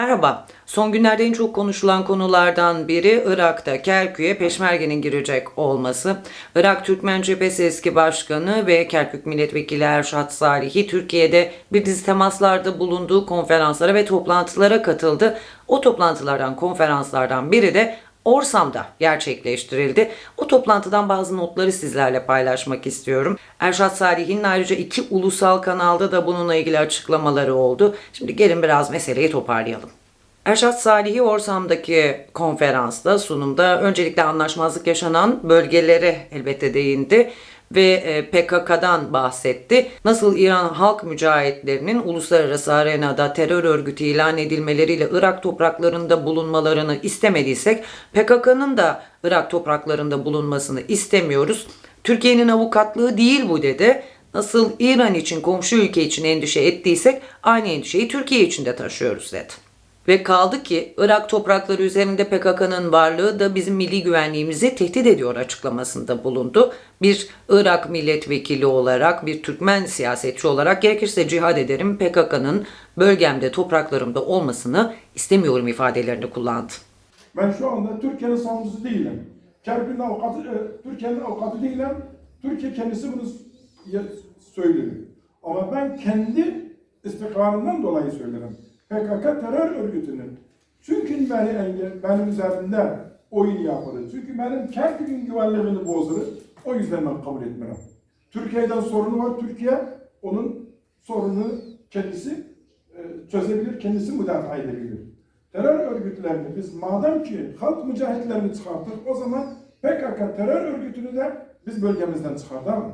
Merhaba. Son günlerde en çok konuşulan konulardan biri Irak'ta Kerkük'e Peşmerge'nin girecek olması. Irak Türkmen Cephesi eski başkanı ve Kerkük milletvekili Erşat Salihi Türkiye'de bir dizi temaslarda bulunduğu konferanslara ve toplantılara katıldı. O toplantılardan, konferanslardan biri de Orsam'da gerçekleştirildi. O toplantıdan bazı notları sizlerle paylaşmak istiyorum. Erşat Salih'in ayrıca iki ulusal kanalda da bununla ilgili açıklamaları oldu. Şimdi gelin biraz meseleyi toparlayalım. Erşat Salih'i Orsam'daki konferansta, sunumda öncelikle anlaşmazlık yaşanan bölgelere elbette değindi ve e, PKK'dan bahsetti. Nasıl İran halk mücahitlerinin uluslararası arenada terör örgütü ilan edilmeleriyle Irak topraklarında bulunmalarını istemediysek PKK'nın da Irak topraklarında bulunmasını istemiyoruz. Türkiye'nin avukatlığı değil bu dedi. Nasıl İran için komşu ülke için endişe ettiysek aynı endişeyi Türkiye için de taşıyoruz dedi. Ve kaldı ki Irak toprakları üzerinde PKK'nın varlığı da bizim milli güvenliğimizi tehdit ediyor açıklamasında bulundu. Bir Irak milletvekili olarak, bir Türkmen siyasetçi olarak gerekirse cihad ederim PKK'nın bölgemde, topraklarımda olmasını istemiyorum ifadelerini kullandı. Ben şu anda Türkiye'nin savunucusu değilim. Kerkük'ün avukatı, e, Türkiye'nin avukatı değilim. Türkiye kendisi bunu söylüyor. Ama ben kendi istikrarımdan dolayı söylerim. PKK terör örgütünün çünkü beni engel, benim üzerimde oyun yapılır. Çünkü benim Kerkük'ün güvenliğini bozulur. O yüzden ben kabul etmiyorum. Türkiye'den sorunu var. Türkiye onun sorunu kendisi e, çözebilir, kendisi müdafaa edebilir. Terör örgütlerini biz madem ki halk mücahitlerini çıkarttık o zaman PKK terör örgütünü de biz bölgemizden çıkartalım.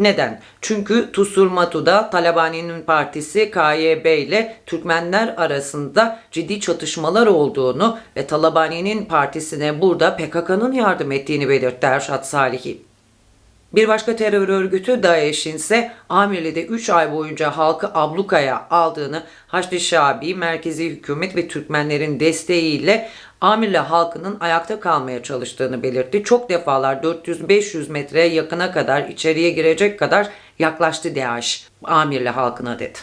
Neden? Çünkü Tusurmatu'da Talabani'nin partisi KYB ile Türkmenler arasında ciddi çatışmalar olduğunu ve Talabani'nin partisine burada PKK'nın yardım ettiğini belirtti Erşat Salihi. Bir başka terör örgütü DAEŞ'in ise Amirli'de 3 ay boyunca halkı ablukaya aldığını, Haçlı Şabi, merkezi hükümet ve Türkmenlerin desteğiyle Amirli halkının ayakta kalmaya çalıştığını belirtti. Çok defalar 400-500 metreye yakına kadar içeriye girecek kadar yaklaştı DAEŞ Amirli halkına dedi.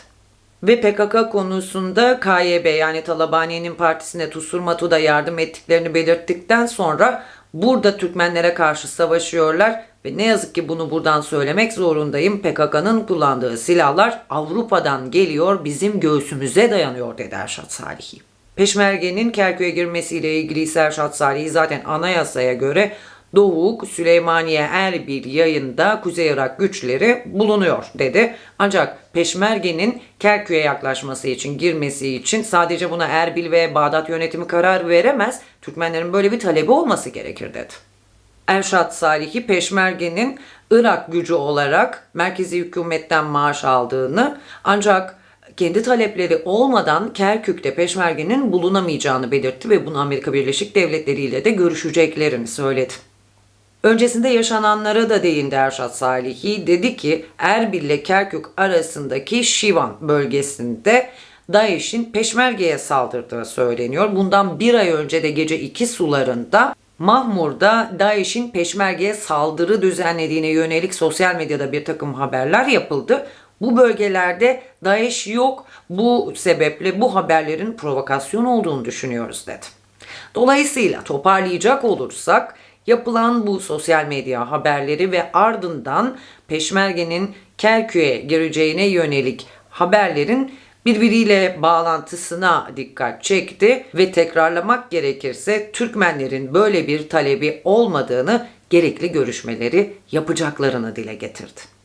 Ve PKK konusunda KYB yani Talabani'nin partisine Tusurmatu'da yardım ettiklerini belirttikten sonra burada Türkmenlere karşı savaşıyorlar ve ne yazık ki bunu buradan söylemek zorundayım. PKK'nın kullandığı silahlar Avrupa'dan geliyor bizim göğsümüze dayanıyor dedi Erşat Salihi. Peşmerge'nin Kerkük'e girmesiyle ilgili ise Erşat Salihi zaten anayasaya göre Doğuk, Süleymaniye Erbil yayında Kuzey Irak güçleri bulunuyor dedi. Ancak Peşmerge'nin Kerkük'e yaklaşması için, girmesi için sadece buna Erbil ve Bağdat yönetimi karar veremez. Türkmenlerin böyle bir talebi olması gerekir dedi. Erşat Salihi Peşmerge'nin Irak gücü olarak merkezi hükümetten maaş aldığını ancak kendi talepleri olmadan Kerkük'te Peşmerge'nin bulunamayacağını belirtti ve bunu Amerika Birleşik Devletleri ile de görüşeceklerini söyledi. Öncesinde yaşananlara da değindi Erşat Salihi. Dedi ki Erbil ile Kerkük arasındaki Şivan bölgesinde DAEŞ'in Peşmerge'ye saldırdığı söyleniyor. Bundan bir ay önce de gece iki sularında Mahmur'da DAEŞ'in Peşmerge'ye saldırı düzenlediğine yönelik sosyal medyada bir takım haberler yapıldı. Bu bölgelerde DAEŞ yok. Bu sebeple bu haberlerin provokasyon olduğunu düşünüyoruz dedi. Dolayısıyla toparlayacak olursak yapılan bu sosyal medya haberleri ve ardından Peşmerge'nin Kerkük'e gireceğine yönelik haberlerin birbiriyle bağlantısına dikkat çekti ve tekrarlamak gerekirse Türkmenlerin böyle bir talebi olmadığını gerekli görüşmeleri yapacaklarını dile getirdi.